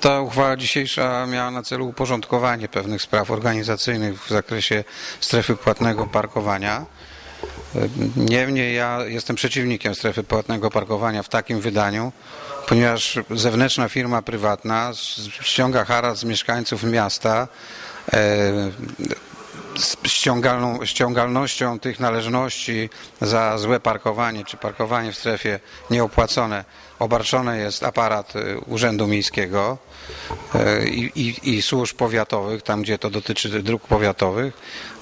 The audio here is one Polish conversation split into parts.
Ta uchwała dzisiejsza miała na celu uporządkowanie pewnych spraw organizacyjnych w zakresie strefy płatnego parkowania. Niemniej ja jestem przeciwnikiem strefy płatnego parkowania w takim wydaniu, ponieważ zewnętrzna firma prywatna ściąga haracz z mieszkańców miasta e, ściągalną, ściągalnością tych należności za złe parkowanie czy parkowanie w strefie nieopłacone obarczony jest aparat e, Urzędu Miejskiego e, i, i, i służb powiatowych, tam gdzie to dotyczy dróg powiatowych.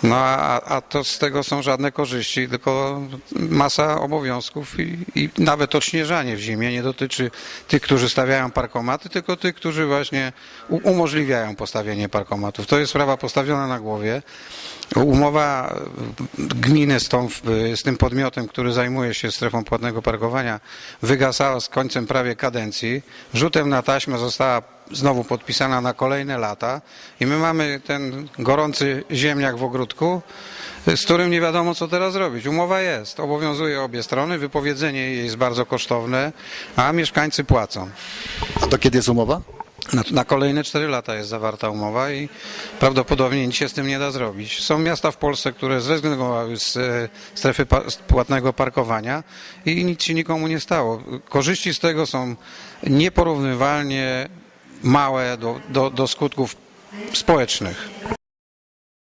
No a, a to z tego są żadne korzyści, tylko masa obowiązków i, i nawet odśnieżanie w zimie nie dotyczy tych, którzy stawiają parkomaty, tylko tych, którzy właśnie umożliwiają postawienie parkomatów. To jest sprawa postawiona na głowie. Umowa gminy z, tą, z tym podmiotem, który zajmuje się strefą płatnego parkowania, wygasała z końcem prawie kadencji. Rzutem na taśmę została znowu podpisana na kolejne lata i my mamy ten gorący ziemniak w ogródku, z którym nie wiadomo co teraz robić. Umowa jest, obowiązuje obie strony, wypowiedzenie jej jest bardzo kosztowne, a mieszkańcy płacą. A to kiedy jest umowa? Na, na kolejne 4 lata jest zawarta umowa i prawdopodobnie nic się z tym nie da zrobić. Są miasta w Polsce, które zrezygnowały z e, strefy pa, z płatnego parkowania i nic się nikomu nie stało. Korzyści z tego są nieporównywalnie małe do, do, do skutków społecznych.